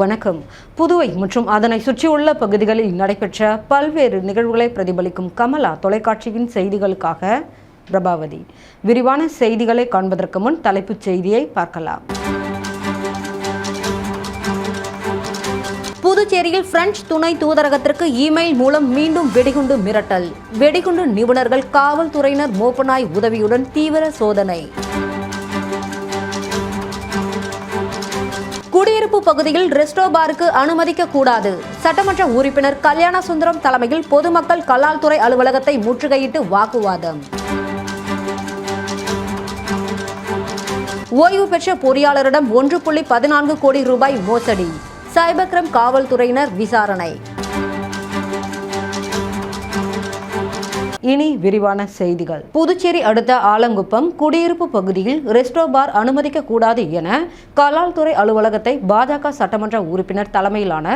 வணக்கம். புதுவை மற்றும் அதனை சுற்றியுள்ள பகுதிகளில் நடைபெற்ற பல்வேறு நிகழ்வுகளை பிரதிபலிக்கும் கமலா தொலைக்காட்சியின் செய்திகளுக்காக பிரபாவதி. விரிவான செய்திகளை காண்பதற்கு முன் தலைப்புச் செய்தியை பார்க்கலாம். புதுச்சேரியில் பிரெஞ்சு துணை தூதரகத்திற்கு இமெயில் மூலம் மீண்டும் வெடிகுண்டு மிரட்டல். வெடிகுண்டு நிபுணர்கள் காவல்துறையினர் மோப்பனாய் உதவியுடன் தீவிர சோதனை. குடியிருப்பு பகுதியில் ரெஸ்டோ பாருக்கு அனுமதிக்க கூடாது. சட்டமன்ற உறுப்பினர் கல்யாண சுந்தரம் தலைமையில் பொதுமக்கள் கலால்துறை அலுவலகத்தை முற்றுகையிட்டு வாக்குவாதம். ஓய்வு பெற்ற பொறியாளரிடம் ஒன்று புள்ளி பதினான்கு கோடி ரூபாய் மோசடி. சைபர் காவல்துறையினர் விசாரணை. இனி விரிவான செய்திகள். புதுச்சேரி அடுத்த ஆலங்குப்பம் குடியிருப்பு பகுதியில் ரெஸ்டோ பார் அனுமதிக்க கூடாது என கலால்துறை அலுவலகத்தை பாஜக சட்டமன்ற உறுப்பினர் தலைமையிலான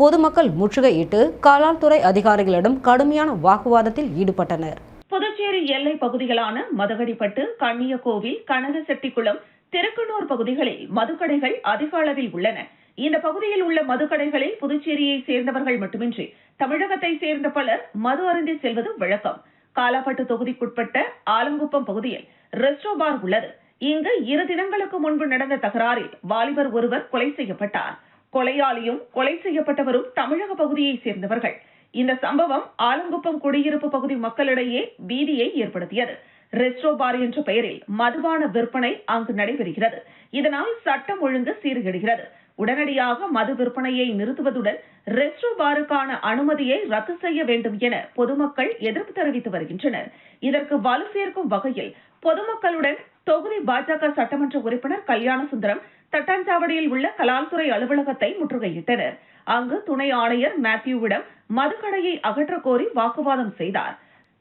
பொதுமக்கள் முற்றுகையிட்டு கலால்துறை அதிகாரிகளிடம் கடுமையான வாக்குவாதத்தில் ஈடுபட்டனர். புதுச்சேரி எல்லை பகுதிகளான மதகடிப்பட்டு கண்ணியக்கோவில் கனகசெட்டிக்குளம் திருக்கனூர் பகுதிகளில் மதுக்கடைகள் அதிக அளவில் உள்ளன. இந்த பகுதியில் உள்ள மதுக்கடைகளில் புதுச்சேரியை சேர்ந்தவர்கள் மட்டுமின்றி தமிழகத்தை சேர்ந்த பலர் மது அருந்தி செல்வது வழக்கம். காலாப்பட்டு தொகுதிக்குட்பட்ட ஆலங்குப்பம் பகுதியில் ரெஸ்டோ பார் உள்ளது. இங்கு இரு தினங்களுக்கு முன்பு நடந்த தகராறில் வாலிபர் ஒருவர் கொலை செய்யப்பட்டார். கொலையாளியும் கொலை செய்யப்பட்டவரும் தமிழக பகுதியை சேர்ந்தவர்கள். இந்த சம்பவம் ஆலங்குப்பம் குடியிருப்பு பகுதி மக்களிடையே பீதியை ஏற்படுத்தியது. ரெஸ்டோ பார் என்ற பெயரில் மதுபான விற்பனை அங்கு நடைபெறுகிறது. இதனால் சட்டம் ஒழுங்கு சீர்கெடுகிறது. உடனடியாக மது விற்பனையை நிறுத்துவதுடன் ரெஸ்டோ பாருக்கான அனுமதியை ரத்து செய்ய வேண்டும் என பொதுமக்கள் எதிர்ப்பு தெரிவித்து வருகின்றனர். இதற்கு வலு சேர்க்கும் வகையில் பொதுமக்களுடன் தொகுதி பாஜக சட்டமன்ற உறுப்பினர் கல்யாண சுந்தரம் தட்டாஞ்சாவடியில் உள்ள கலால்துறை அலுவலகத்தை முற்றுகையிட்டனர். அங்கு துணை ஆணையர் மேத்யூவிடம் மதுக்கடையை அகற்ற கோரி வாக்குவாதம் செய்தார்.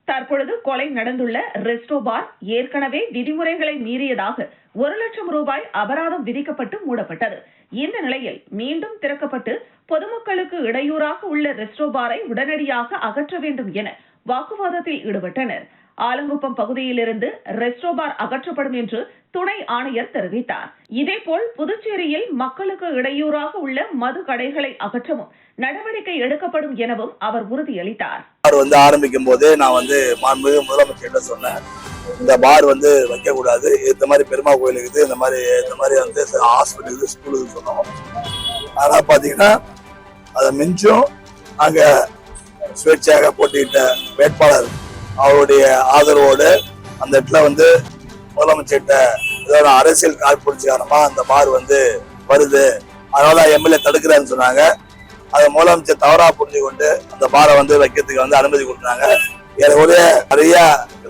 தற்பொழுது கொலை நடந்துள்ள ரெஸ்டோ பார் ஏற்கனவே விதிமுறைகளை மீறியதாக ஒரு லட்சம் ரூபாய் அபராதம் விதிக்கப்பட்டு மூடப்பட்டது. இந்த நிலையில் மீண்டும் திறக்கப்பட்டு பொதுமக்களுக்கு இடையூறாக உள்ள ரெஸ்டோ பாரை உடனடியாக அகற்ற வேண்டும் என வாக்குவாதத்தில் ஈடுபட்டனர். ஆலங்குப்பம் பகுதியிலிருந்து ரெஸ்டோ பார் அகற்றப்படும் என்று துணை ஆணையர் தெரிவித்தார். இதேபோல் புதுச்சேரியில் மக்களுக்கு இடையூறாக உள்ள மது கடைகளை அகற்றவும் நடவடிக்கை எடுக்கப்படும் எனவும் அவர் உறுதியளித்தார். வந்து ஆரம்பிக்கும் போது நான் வந்து மாண்புமிகு சொன்னேன். இந்த பார் வந்து வைக்க கூடாது இந்த மாதிரி பெருமா கோயில் இருக்குது. இந்த மாதிரி இந்த மாதிரி வந்து ஹாஸ்பிட்டல் ஸ்கூலுக்கு சொன்னோம். ஆனால் பார்த்தீங்கன்னா அதை மிஞ்சும் அங்கே சுயேட்சையாக போட்டியிட்ட வேட்பாளர் அவருடைய ஆதரவோடு அந்த இடத்துல வந்து முதலமைச்சர்கிட்ட ஏதாவது அரசியல் காழ்ப்புணர்ச்சி காரணமாக அந்த பார் வந்து வருது. அதனால எம்எல்ஏ தடுக்கிறான்னு சொன்னாங்க. அதை முதலமைச்சர் தவறாக புரிஞ்சு கொண்டு அந்த பாரை வந்து வைக்கிறதுக்கு வந்து அனுமதி கொடுத்தாங்க ஏறக்குறைய நிறையா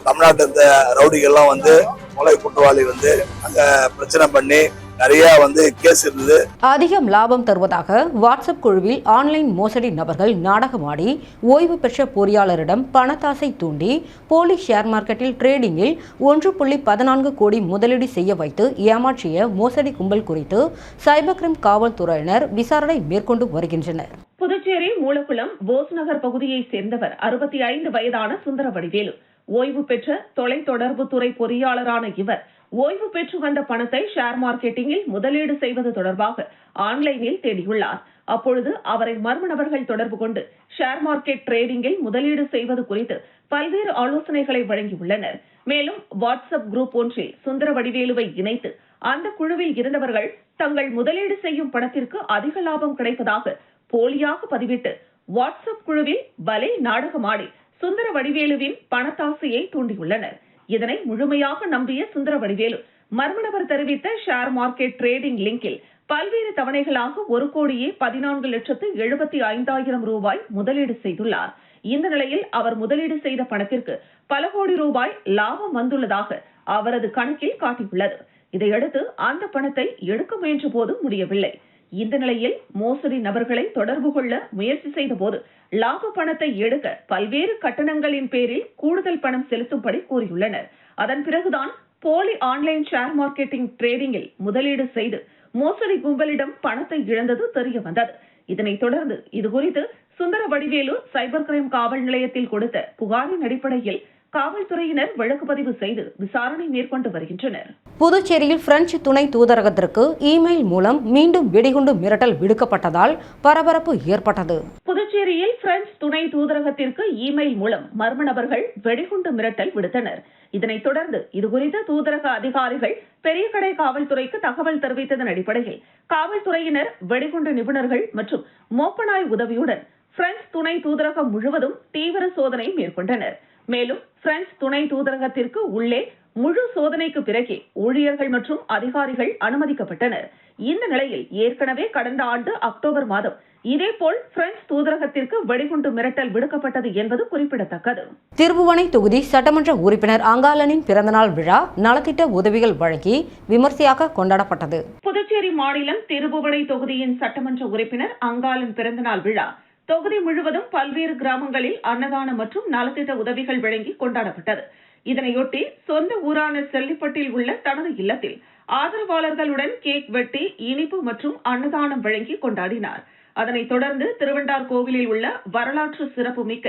தமிழ்நாட்டு ரவுடிகள்லாம் வந்து கொலை குற்றவாளி வந்து அங்க பிரச்சனை பண்ணி நிறைய வந்து கேஸ் இருந்தது. அதிகம் லாபம் தருவதாக வாட்ஸ்அப் குழுவில் ஆன்லைன் மோசடி நபர்கள் நாடகமாடி ஓய்வு பெற்ற பொறியாளரிடம் பணத்தாசை தூண்டி போலி ஷேர் மார்க்கெட்டில் ட்ரேடிங்கில் ஒன்று புள்ளி பதினான்கு கோடி முதலீடு செய்ய வைத்து ஏமாற்றிய மோசடி கும்பல் குறித்து சைபர் கிரைம் காவல்துறையினர் விசாரணை மேற்கொண்டு வருகின்றனர். புதுச்சேரி மூலக்குளம் போஸ் நகர் பகுதியைச் சேர்ந்தவர் அறுபத்தி ஐந்து வயதான சுந்தர வடிவேலு ஓய்வு பெற்ற தொலைத்தொடர்பு துறை பொறியாளரான இவர் ஓய்வு பெற்று வந்த பணத்தை ஷேர் மார்க்கெட்டிங்கில் முதலீடு செய்வது தொடர்பாக ஆன்லைனில் தேடியுள்ளார். அப்பொழுது அவரை மர்ம நபர்கள் தொடர்பு கொண்டு ஷேர் மார்க்கெட் ட்ரேடிங்கில் முதலீடு செய்வது குறித்து பல்வேறு ஆலோசனைகளை வழங்கியுள்ளனர். மேலும் வாட்ஸ்அப் குரூப் ஒன்றில் சுந்தர வடிவேலுவை இணைத்து அந்த குழுவில் இருந்தவர்கள் தங்கள் முதலீடு செய்யும் பணத்திற்கு அதிக லாபம் கிடைப்பதாக போலியாக பதிவிட்டு வாட்ஸ்அப் குழுவில் பலே நாடகமாடி சுந்தர வடிவேலுவின் பணத்தாசையை தூண்டியுள்ளனர். இதனை முழுமையாக நம்பிய சுந்தர வடிவேலு மர்ம நபர் தெரிவித்த ஷேர் மார்க்கெட் ட்ரேடிங் லிங்கில் பல்வேறு தவணைகளாக ஒரு கோடியே பதினான்கு லட்சத்து எழுபத்தி ஐந்தாயிரம் ரூபாய் முதலீடு செய்துள்ளார். இந்த நிலையில் அவர் முதலீடு செய்த பணத்திற்கு பல கோடி ரூபாய் லாபம் வந்துள்ளதாக அவரது கணக்கில் காட்டியுள்ளது. இதையடுத்து அந்த பணத்தை எடுக்க முயன்ற போது முடியவில்லை. இந்த நிலையில் மோசடி நபர்களை தொடர்பு கொள்ள முயற்சி செய்த போது லாப பணத்தை எடுக்க பல்வேறு கட்டணங்களின் பேரில் கூடுதல் பணம் செலுத்தும்படி கூறியுள்ளனர். அதன் பிறகுதான் போலி ஆன்லைன் ஷேர் மார்க்கெட்டிங் ட்ரேடிங்கில் முதலீடு செய்து மோசடி கும்பலிடம் பணத்தை இழந்தது தெரிய வந்தது. இதனைத் தொடர்ந்து இதுகுறித்து சுந்தர வடிவேலு சைபர் கிரைம் காவல் நிலையத்தில் கொடுத்த புகாரின் அடிப்படையில் காவல்துறையினர் வழக்கு பதிவு செய்து விசாரணை மேற்கொண்டு வருகின்றனர். புதுச்சேரியில் பிரெஞ்சு துணை தூதரகத்திற்கு இமெயில் மூலம் மீண்டும் வெடிகுண்டு மிரட்டல் விடுக்கப்பட்டதால் பரபரப்பு ஏற்பட்டது. புதுச்சேரியில் பிரெஞ்சு துணை தூதரகத்திற்கு இமெயில் மூலம் மர்ம நபர்கள் வெடிகுண்டு மிரட்டல் விடுத்தனர். இதனைத் தொடர்ந்து இதுகுறித்து தூதரக அதிகாரிகள் பெரியகடை காவல்துறைக்கு தகவல் தெரிவித்ததன் அடிப்படையில் காவல்துறையினர் வெடிகுண்டு நிபுணர்கள் மற்றும் மோப்பநாய் உதவியுடன் பிரெஞ்சு துணை தூதரகம் முழுவதும் தீவிர சோதனை மேற்கொண்டனர். மேலும் பிரெஞ்சு துணை தூதரகத்திற்கு உள்ளே முழு சோதனைக்கு பிறகே ஊழியர்கள் மற்றும் அதிகாரிகள் அனுமதிக்கப்பட்டனர். இந்த நிலையில் ஏற்கனவே கடந்த ஆண்டு அக்டோபர் மாதம் இதேபோல் பிரெஞ்சு தூதரகத்திற்கு வெடிகுண்டு மிரட்டல் விடுக்கப்பட்டது என்பது குறிப்பிடத்தக்கது. திருபுவனை தொகுதி சட்டமன்ற உறுப்பினர் அங்காளனின் பிறந்தநாள் விழா நலத்திட்ட உதவிகள் வழங்கி விமர்சையாக கொண்டாடப்பட்டது. புதுச்சேரி மாநிலம் திருபுவனை தொகுதியின் சட்டமன்ற உறுப்பினர் அங்காளன் பிறந்தநாள் விழா தொகுதி முழுவதும் பல்வேறு கிராமங்களில் அன்னதானம் மற்றும் நலத்திட்ட உதவிகள் வழங்கி கொண்டாடப்பட்டது. இதனையொட்டி சொந்த ஊரான செல்லிப்பட்டில் உள்ள தனது இல்லத்தில் ஆதரவாளர்களுடன் கேக் வெட்டி இனிப்பு மற்றும் அன்னதானம் வழங்கி கொண்டாடினார். அதனைத் தொடர்ந்து திருவண்டார் கோவிலில் உள்ள வரலாற்று சிறப்புமிக்க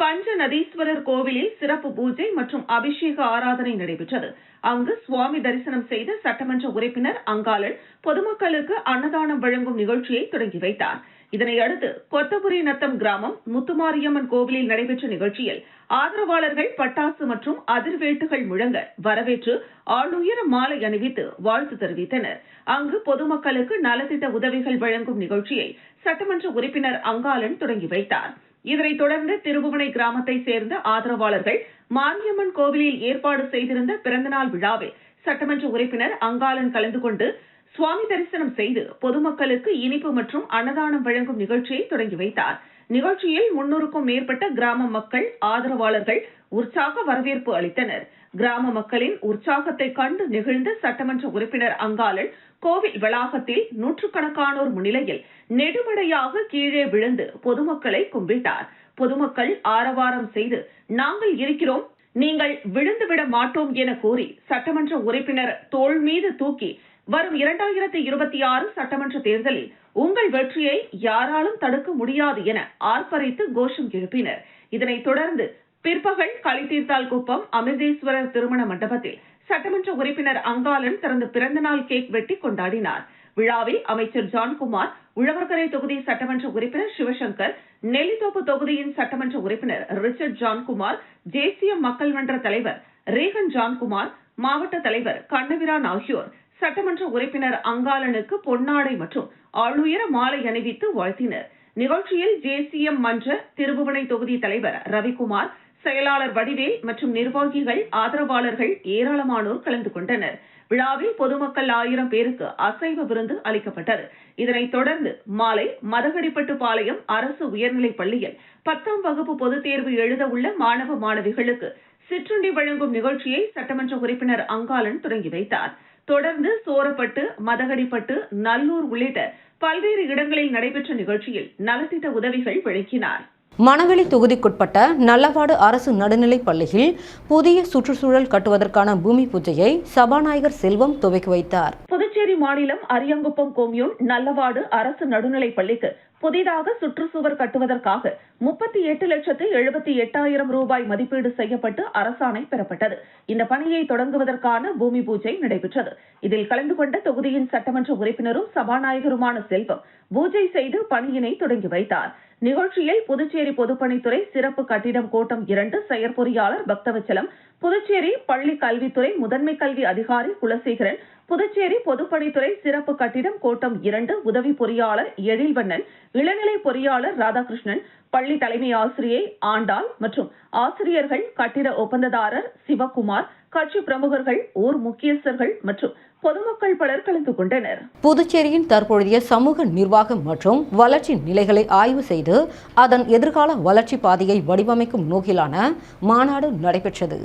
பஞ்ச நதீஸ்வரர் கோவிலில் சிறப்பு பூஜை மற்றும் அபிஷேக ஆராதனை நடைபெற்றது. அங்கு சுவாமி தரிசனம் செய்த சட்டமன்ற உறுப்பினர் அங்காளன் பொதுமக்களுக்கு அன்னதானம் வழங்கும் நிகழ்ச்சியை தொடங்கி வைத்தார். இதனை அடுத்து கொத்தபுரி நத்தம் கிராமம் முத்துமாரியம்மன் கோவிலில் நடைபெற்ற நிகழ்ச்சியில் ஆதரவாளர்கள் பட்டாசு மற்றும் அதிர்வேட்டுகள் முழங்க வரவேற்று ஆளுயர மாலை அணிவித்து வாழ்த்து தெரிவித்தனர். அங்கு பொதுமக்களுக்கு நலத்திட்ட உதவிகள் வழங்கும் நிகழ்ச்சியை சட்டமன்ற உறுப்பினர் அங்காளன் தொடங்கி வைத்தார். இதனைத் தொடர்ந்து திருபுவனை கிராமத்தை சேர்ந்த ஆதரவாளர்கள் மாரியம்மன் கோவிலில் ஏற்பாடு செய்திருந்த பிறந்தநாள் விழாவில் சட்டமன்ற உறுப்பினர் அங்காளன் கலந்து கொண்டு சுவாமி தரிசனம் செய்து பொதுமக்களுக்கு இனிப்பு மற்றும் அன்னதானம் வழங்கும் நிகழ்ச்சியை தொடங்கி வைத்தார். நிகழ்ச்சியில் முன்னூறுக்கும் மேற்பட்ட கிராம மக்கள் ஆதரவாளர்கள் உற்சாக வரவேற்பு அளித்தனர். கிராம மக்களின் உற்சாகத்தை கண்டு நெகிழ்ந்த சட்டமன்ற உறுப்பினர் அங்காளன் கோவில் வளாகத்தில் நூற்றுக்கணக்கானோர் முன்னிலையில் நெடுமடையாக கீழே விழுந்து பொதுமக்களை கும்பிட்டார். பொதுமக்கள் ஆரவாரம் செய்து நாங்கள் இருக்கிறோம் நீங்கள் விழுந்துவிட மாட்டோம் என கூறி சட்டமன்ற உறுப்பினர் தோல் மீது தூக்கி வரும் இரண்டாயிரத்தி இருபத்தி ஆறு சட்டமன்ற தேர்தலில் உங்கள் வெற்றியை யாராலும் தடுக்க முடியாது என ஆர்ப்பரித்து கோஷம் எழுப்பினர். இதனைத் தொடர்ந்து பிற்பகல் களித்தீர்த்தால் குப்பம் அமிர்தேஸ்வரர் திருமண மண்டபத்தில் சட்டமன்ற உறுப்பினர் அங்காளன் தனது பிறந்தநாள் கேக் வெட்டி கொண்டாடினார். விழாவில் அமைச்சர் ஜான்குமார் உழவர்கரை தொகுதி சட்டமன்ற உறுப்பினர் சிவசங்கர் நெல்லித்தோப்பு தொகுதியின் சட்டமன்ற உறுப்பினர் ரிச்சர்ட் ஜான்குமார் தேசிய மக்கள் மன்ற தலைவர் ரேகன் ஜான்குமார் மாவட்ட தலைவர் கண்ணவிரான் ஆகியோர் சட்டமன்ற உறுப்பினர் அங்காளனுக்கு பொன்னாடை மற்றும் ஆளுயர மாலை அணிவித்து வாழ்த்தினர். நிகழ்ச்சியில் ஜேசிஎம் மன்ற திருபுவனை தொகுதி தலைவர் ரவிக்குமார் செயலாளர் வடிவேல் மற்றும் நிர்வாகிகள் ஆதரவாளர்கள் ஏராளமானோர் கலந்து கொண்டனர். விழாவில் பொதுமக்கள் ஆயிரம் பேருக்கு அசைவ விருந்து அளிக்கப்பட்டது. இதனைத் தொடர்ந்து மாலை மதகடிப்பட்டு பாளையம் அரசு உயர்நிலைப் பள்ளியில் பத்தாம் வகுப்பு பொதுத் தேர்வு எழுத உள்ள மாணவ மாணவிகளுக்கு சிற்றுண்டி வழங்கும் நிகழ்ச்சியை சட்டமன்ற உறுப்பினர் அங்காளன் தொடங்கி வைத்தார். தொடர்ந்து சோரப்பட்டு மதகடிப்பட்டு நல்லூர் உள்ளிட்ட பல்வேறு இடங்களில் நடைபெற்ற நிகழ்ச்சியில் நலத்திட்ட உதவிகள் வழங்கினாா் மணவெளி தொகுதிக்குட்பட்ட நல்லவாடு அரசு நடுநிலைப் பள்ளியில் புதிய சுற்றுச்சூழல் கட்டுவதற்கான பூமி பூஜையை சபாநாயகர் செல்வம் துவக்கி வைத்தார். புதுச்சேரி மாநிலம் அரியங்குப்பம் கோமியூன் நல்லவாடு அரசு நடுநிலைப் பள்ளிக்கு புதிதாக சுற்றுச்சுவர் கட்டுவதற்காக முப்பத்தி எட்டு லட்சத்து எழுபத்தி எட்டாயிரம் ரூபாய் மதிப்பீடு செய்யப்பட்டு அரசாணை பெறப்பட்டது. இந்த பணியை தொடங்குவதற்கான பூமி பூஜை நடைபெற்றது. இதில் கலந்து கொண்ட தொகுதியின் சட்டமன்ற உறுப்பினரும் சபாநாயகருமான செல்வம் பூஜை செய்து பணியினை தொடங்கி வைத்தார். நிகழ்ச்சியில் புதுச்சேரி பொதுப்பணித்துறை சிறப்பு கட்டிடம் கோட்டம் இரண்டு செயற்பொறியாளர் பக்தவச்சலம் புதுச்சேரி பள்ளி கல்வித்துறை முதன்மை கல்வி அதிகாரி குலசேகரன் புதுச்சேரி பொதுப்பணித்துறை சிறப்பு கட்டிடம் கோட்டம் இரண்டு உதவி பொறியாளர் எழில்வண்ணன் இளநிலை பொறியாளர் ராதாகிருஷ்ணன் பள்ளி தலைமை ஆசிரியை ஆண்டாள் மற்றும் ஆசிரியர்கள் கட்டிட ஒப்பந்ததாரர் சிவகுமார் கட்சி பிரமுகர்கள் ஊர் முக்கியஸ்தர்கள் மற்றும் பொதுமக்கள் பலர் கலந்து கொண்டனர். புதுச்சேரியின் தற்போதைய சமூக நிர்வாகம் மற்றும் வளர்ச்சி நிலைகளை ஆய்வு செய்து அதன் எதிர்கால வளர்ச்சி பாதையை வடிவமைக்கும் நோக்கிலான மாநாடு நடைபெற்றது.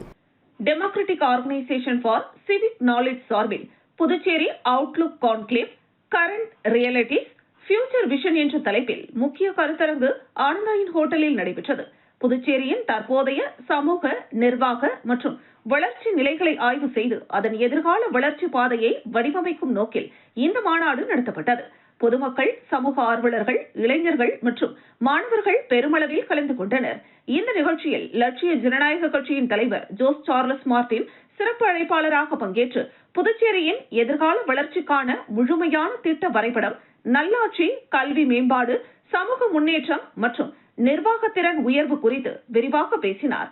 Democratic organisation for civic knowledge சார்பில் Puducherry outlook conclave current realities future vision என்ற தலைப்பில் முக்கிய கருத்தரங்கு ஆனந்தாயின் ஹோட்டலில் நடைபெற்றது. புதுச்சேரியின் தற்போதைய சமூக நிர்வாக மற்றும் வளர்ச்சி நிலைகளை ஆய்வு செய்து அதன் எதிர்கால வளர்ச்சி பாதையை வடிவமைக்கும் நோக்கில் இந்த மாநாடு நடத்தப்பட்டது. பொதுமக்கள் சமூக ஆர்வலர்கள் இளைஞர்கள் மற்றும் மாணவர்கள் பெருமளவில் கலந்து கொண்டனர். இந்த நிகழ்ச்சியில் லட்சிய ஜனநாயக கட்சியின் தலைவர் ஜோஸ் சார்லஸ் மார்டின் சிறப்பு அழைப்பாளராக பங்கேற்று புதுச்சேரியின் எதிர்கால வளர்ச்சிக்கான முழுமையான திட்ட வரைபடம் நல்லாட்சி கல்வி மேம்பாடு சமூக முன்னேற்றம் மற்றும் நிர்வாகத்திறன் உயர்வு குறித்து விரிவாக பேசினார்.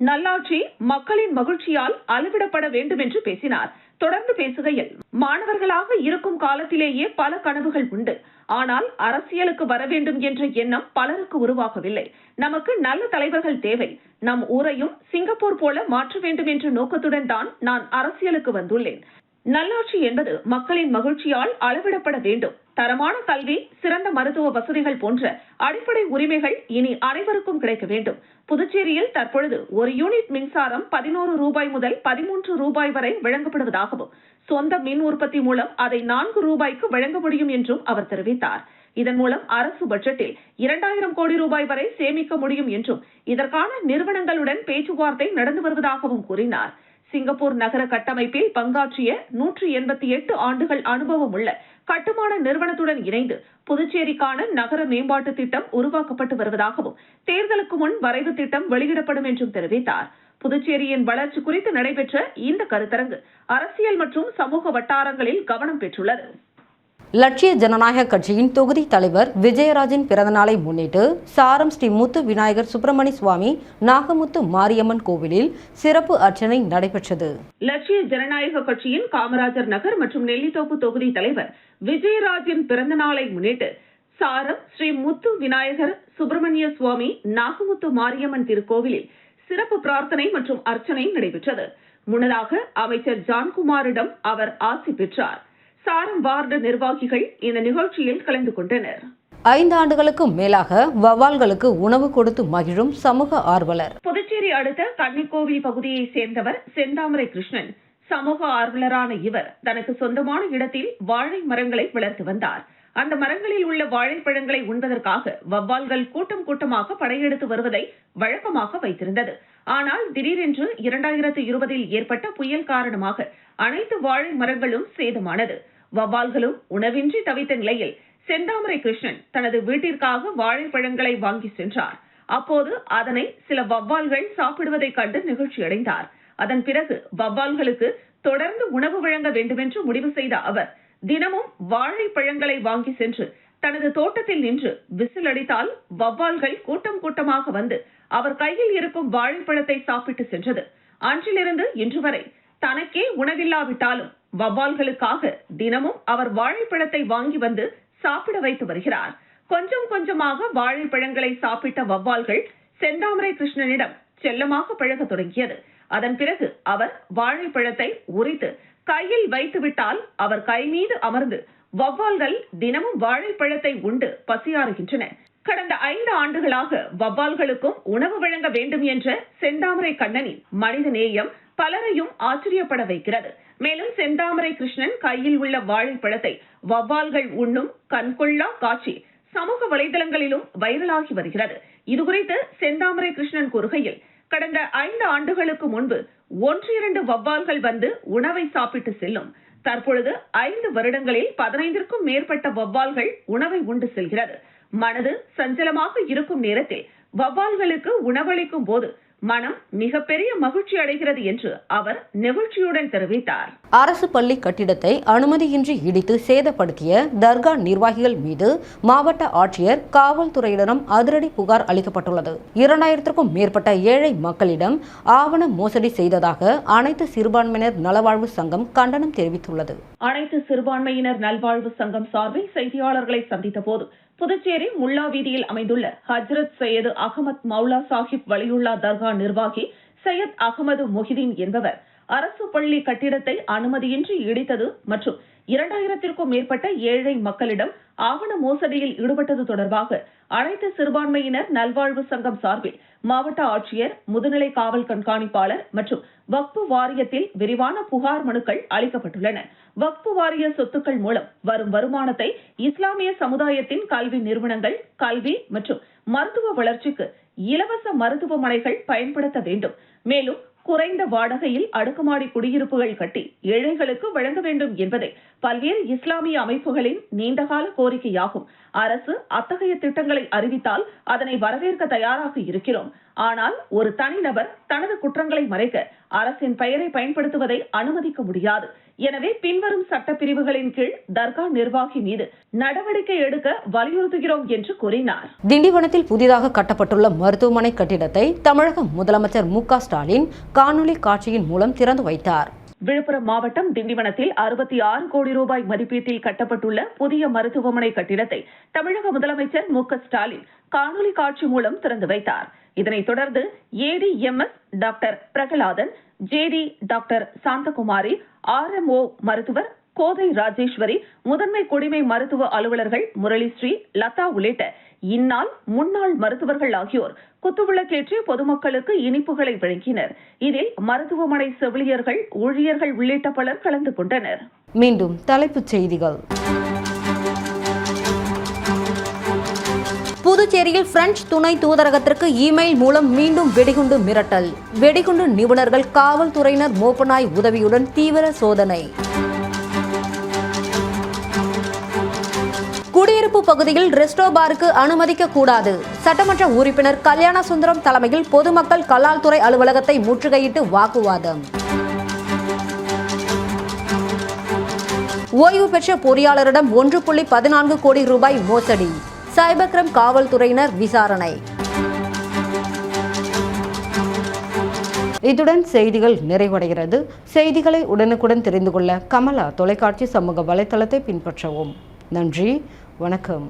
நல்லாட்சி மக்களின் மகிழ்ச்சியால் அளவிடப்பட வேண்டும் என்று பேசினார். தொடர்ந்து பேசுகையில் மாணவர்களாக இருக்கும் காலத்திலேயே பல கனவுகள் உண்டு. ஆனால் அரசியலுக்கு வர வேண்டும் என்ற எண்ணம் பலருக்கு உருவாகவில்லை. நமக்கு நல்ல தலைவர்கள் தேவை. நம் ஊரையும் சிங்கப்பூர் போல மாற்ற வேண்டும் என்ற நோக்கத்துடன் தான் நான் அரசியலுக்கு வந்துள்ளேன். நல்லாட்சி என்பது மக்களின் மகிழ்ச்சியால் அளவிடப்பட வேண்டும். தரமான கல்வி சிறந்த மருத்துவ வசதிகள் போன்ற அடிப்படை உரிமைகள் இனி அனைவருக்கும் கிடைக்க வேண்டும். புதுச்சேரியில் தற்பொழுது ஒரு யூனிட் மின்சாரம் பதினோரு ரூபாய் முதல் பதிமூன்று ரூபாய் வரை வழங்கப்படுவதாகவும் சொந்த மின் உற்பத்தி மூலம் அதை நான்கு ரூபாய்க்கு வழங்க முடியும் என்றும் அவர் தெரிவித்தார். இதன் மூலம் அரசு பட்ஜெட்டில் இரண்டாயிரம் கோடி ரூபாய் வரை சேமிக்க முடியும் என்றும் இதற்கான நிறுவனங்களுடன் பேச்சுவார்த்தை நடந்து வருவதாகவும் கூறினார். சிங்கப்பூர் நகர கட்டமைப்பில் பங்காற்றிய நூற்றி எண்பத்தி எட்டு ஆண்டுகள் அனுபவம் உள்ள கட்டுமான நிறுவனத்துடன் இணைந்து புதுச்சேரிக்கான நகர மேம்பாட்டு திட்டம் உருவாக்கப்பட்டு வருவதாகவும் தேர்தலுக்கு முன் வரைவு திட்டம் வெளியிடப்படும் என்றும் தெரிவித்தார். புதுச்சேரியின் வளர்ச்சி குறித்து நடைபெற்ற இந்த கருத்தரங்கு அரசியல் மற்றும் சமூக வட்டாரங்களில் கவனம் பெற்றுள்ளது. லட்சிய ஜனநாயக கட்சியின் தொகுதி தலைவர் விஜயராஜின் பிறந்தநாளை முன்னிட்டு சாரம் ஸ்ரீ முத்து விநாயகர் சுப்பிரமணிய சுவாமி நாகமுத்து மாரியம்மன் கோவிலில் சிறப்பு அர்ச்சனை நடைபெற்றது. லட்சிய ஜனநாயக கட்சியின் காமராஜர் நகர் மற்றும் நெல்லித்தோப்பு தொகுதி தலைவர் விஜயராஜின் பிறந்தநாளை முன்னிட்டு சாரம் ஸ்ரீ முத்து விநாயகர் சுப்பிரமணிய சுவாமி நாகமுத்து மாரியம்மன் திருக்கோவிலில் சிறப்பு பிரார்த்தனை மற்றும் அர்ச்சனை நடைபெற்றது. முன்னதாக அமைச்சர் ஜான்குமாரிடம் அவர் ஆசி பெற்றார். சாரம் வார்டு நிர்வாகிகள் இந்த நிகழ்ச்சியில் கலந்து கொண்டனர். ஐந்து ஆண்டுகளுக்கும் மேலாக வவ்வால்களுக்கு உணவு கொடுத்து மகிழும் சமூக ஆர்வலர். புதுச்சேரி அடுத்த கன்னிக்கோவில் பகுதியை சேர்ந்தவர் செந்தாமரை கிருஷ்ணன் சமூக ஆர்வலரான இவர் தனக்கு சொந்தமான இடத்தில் வாழை மரங்களை வளர்த்து வந்தார். அந்த மரங்களில் உள்ள வாழைப்பழங்களை உண்பதற்காக வவ்வால்கள் கூட்டம் கூட்டமாக படையெடுத்து வருவதை வழக்கமாக வைத்திருந்தது. ஆனால் திடீரென்று இரண்டாயிரத்து இருபதில் ஏற்பட்ட புயல் காரணமாக அனைத்து வாழை மரங்களும் சேதமானது. வவ்வால்களும் உணவின்றி தவித்த நிலையில் செந்தாமரை கிருஷ்ணன் தனது வீட்டிற்காக வாழைப்பழங்களை வாங்கி சென்றார். அப்போது அதனை சில வவ்வால்கள் சாப்பிடுவதைக் கண்டு நிகழ்ச்சியடைந்தார். அதன் பிறகு வவ்வால்களுக்கு தொடர்ந்து உணவு வழங்க வேண்டுமென்று முடிவு செய்த அவர் தினமும் வாழைப்பழங்களை வாங்கி சென்று தனது தோட்டத்தில் நின்று விசில் அடித்தால் வவ்வால்கள் கூட்டம் கூட்டமாக வந்து அவர் கையில் இருக்கும் வாழைப்பழத்தை சாப்பிட்டு சென்றது. அன்றிலிருந்து இன்று வரை தனக்கே உணவில்லாவிட்டாலும் வவ்வால்களுக்காக தினமும் அவர் வாழைப்பழத்தை வாங்கி வந்து சாப்பிட வைத்து வருகிறார். கொஞ்சம் கொஞ்சமாக வாழைப்பழங்களை சாப்பிட்ட வவ்வால்கள் செந்தாமரை கிருஷ்ணனிடம் செல்லமாக பழக தொடங்கியது. அதன் பிறகு அவர் வாழைப்பழத்தை உரித்து கையில் வைத்துவிட்டால் அவர் கை மீது அமர்ந்து வவ்வால்கள் தினமும் வாழைப்பழத்தை உண்டு பசியாறுகின்றன. கடந்த ஐந்து ஆண்டுகளாக வவ்வால்களுக்கும் உணவு வழங்க வேண்டும் என்ற செந்தாமரை கண்ணனின் மனித நேயம் பலரையும் ஆச்சரியப்பட வைக்கிறது. மேலும் செந்தாமரை கிருஷ்ணன் கையில் உள்ள வாழைப்பழத்தை வவ்வால்கள் உண்ணும் கண்கொள்ளா காட்சி சமூக வலைதளங்களிலும் வைரலாகி வருகிறது. இதுகுறித்து செந்தாமரை கிருஷ்ணன் கூறுகையில் கடந்த ஐந்து ஆண்டுகளுக்கு முன்பு ஒன்று இரண்டு வவ்வால்கள் வந்து உணவை சாப்பிட்டு செல்லும். தற்பொழுது ஐந்து வருடங்களில் பதினைந்திற்கும் மேற்பட்ட வவ்வால்கள் உணவை உண்டு செல்கிறது. மனது சஞ்சலமாக இருக்கும் நேரத்தில் வவ்வால்களுக்கு உணவளிக்கும் போது மனம் மிகப்பெரிய மகிழ்ச்சி அடைகிறது என்று அவர் நெகிழ்ச்சியுடன் தெரிவித்தார். அரசு பள்ளி கட்டிடத்தை அனுமதியின்றி இடித்து சேதப்படுத்திய தர்கா நிர்வாகிகள் மீது மாவட்ட ஆட்சியர் காவல்துறையினரும் அதிரடி புகார் அளிக்கப்பட்டுள்ளது. இரண்டாயிரத்திற்கும் மேற்பட்ட ஏழை மக்களிடம் ஆவண மோசடி செய்ததாக அனைத்து சிறுபான்மையினர் நலவாழ்வு சங்கம் கண்டனம் தெரிவித்துள்ளது. அனைத்து சிறுபான்மையினர் நல்வாழ்வு சங்கம் சார்பில் செய்தியாளர்களை சந்தித்த போது புதுச்சேரி முல்லா வீதியில் அமைந்துள்ள ஹஜ்ரத் சையது அகமத் மௌலா சாஹிப் வலியுல்லா தர்கா நிர்வாகி சையத் அகமது மொஹிதீன் என்பவர் அரசு பள்ளி கட்டிடத்தை அனுமதியின்றி இடித்தது மற்றும் இரண்டாயிரத்திற்கும் மேற்பட்ட ஏழை மக்களிடம் ஆவண மோசடியில் ஈடுபட்டது தொடர்பாக அனைத்து சிறுபான்மையினர் நல்வாழ்வு சங்கம் சார்பில் மாவட்ட ஆட்சியர் முதுநிலை காவல் கண்காணிப்பாளர் மற்றும் வக்பு வாரியத்தில் விரிவான புகார் மனுக்கள் அளிக்கப்பட்டுள்ளன. வக்பு வாரிய சொத்துக்கள் மூலம் வரும் வருமானத்தை இஸ்லாமிய சமுதாயத்தின் கல்வி நிறுவனங்கள் கல்வி மற்றும் மருத்துவ வளர்ச்சிக்கு இலவச மருத்துவமனைகள் பயன்படுத்த வேண்டும். மேலும் குறைந்த வாடகையில் அடுக்குமாடி குடியிருப்புகள் கட்டி ஏழைகளுக்கு வழங்க வேண்டும் என்பதே பல்வேறு இஸ்லாமிய அமைப்புகளின் நீண்டகால கோரிக்கையாகும். அரசு அத்தகைய திட்டங்களை அறிவித்தால் அதனை வரவேற்க தயாராக இருக்கிறோம். ஆனால் ஒரு தனிநபர் தனது குற்றங்களை மறைக்க அரசின் பெயரை பயன்படுத்துவதை அனுமதிக்க முடியாது. எனவே பின்வரும் சட்டப்பிரிவுகளின் கீழ் தர்கா நிர்வாகி மீது நடவடிக்கை எடுக்க வலியுறுத்துகிறோம் என்று கூறினார். திண்டிவனத்தில் புதிதாக கட்டப்பட்டுள்ள மருத்துவமனை கட்டிடத்தை தமிழக முதலமைச்சர் மு ஸ்டாலின் காணொலி காட்சியின் மூலம் திறந்து வைத்தார். விழுப்புரம் மாவட்டம் திண்டிவனத்தில் அறுபத்தி ஆறு கோடி ரூபாய் மதிப்பீட்டில் கட்டப்பட்டுள்ள புதிய மருத்துவமனை கட்டிடத்தை தமிழக முதலமைச்சர் மு க ஸ்டாலின் காணொலி காட்சி மூலம் திறந்து வைத்தார். இதனைத் தொடர்ந்து ADMS doctor Prahaladan JD doctor Shanthakumari RMO மருத்துவர் கோதை ராஜேஸ்வரி முதன்மை குடிமை மருத்துவ அலுவலர்கள் முரளிஸ்ரீ லதா உள்ளிட்ட இந்நாள் முன்னாள் மருத்துவர்கள் ஆகியோர் குத்துவிளக்கேற்றி பொதுமக்களுக்கு இனிப்புகளை வழங்கினர். இதில் மருத்துவமனை செவிலியர்கள் ஊழியர்கள் உள்ளிட்ட பலர் கலந்து கொண்டனர். மீண்டும் தலைப்புச் செய்திகள். புதுச்சேரியில் பிரெஞ்சு துணை தூதரகத்திற்கு இமெயில் மூலம் மீண்டும் வெடிகுண்டு மிரட்டல். வெடிகுண்டு நிபுணர்கள் காவல்துறையினர் மோப்பனாய் உதவியுடன் தீவிர சோதனை. பகுதியில் ரெஸ்டோ பாருக்கு அனுமதிக்க கூடாது. சட்டமன்ற உறுப்பினர் கல்யாண சுந்தரம் தலைமையில் பொதுமக்கள் கலால்துறை அலுவலகத்தை முற்றுகையிட்டு வாக்குவாதம். ஓய்வு பெற்ற பொறியாளரிடம் ஒன்று புள்ளி பதினான்கு கோடி ரூபாய் மோசடி. சைபர் கிரைம் காவல்துறையினர் விசாரணை. இத்துடன் செய்திகள் நிறைவடைகிறது. செய்திகளை உடனுக்குடன் தெரிந்து கொள்ள கமலா தொலைக்காட்சி சமூக வலைத்தளத்தை பின்பற்றவும். நன்றி. வணக்கம்.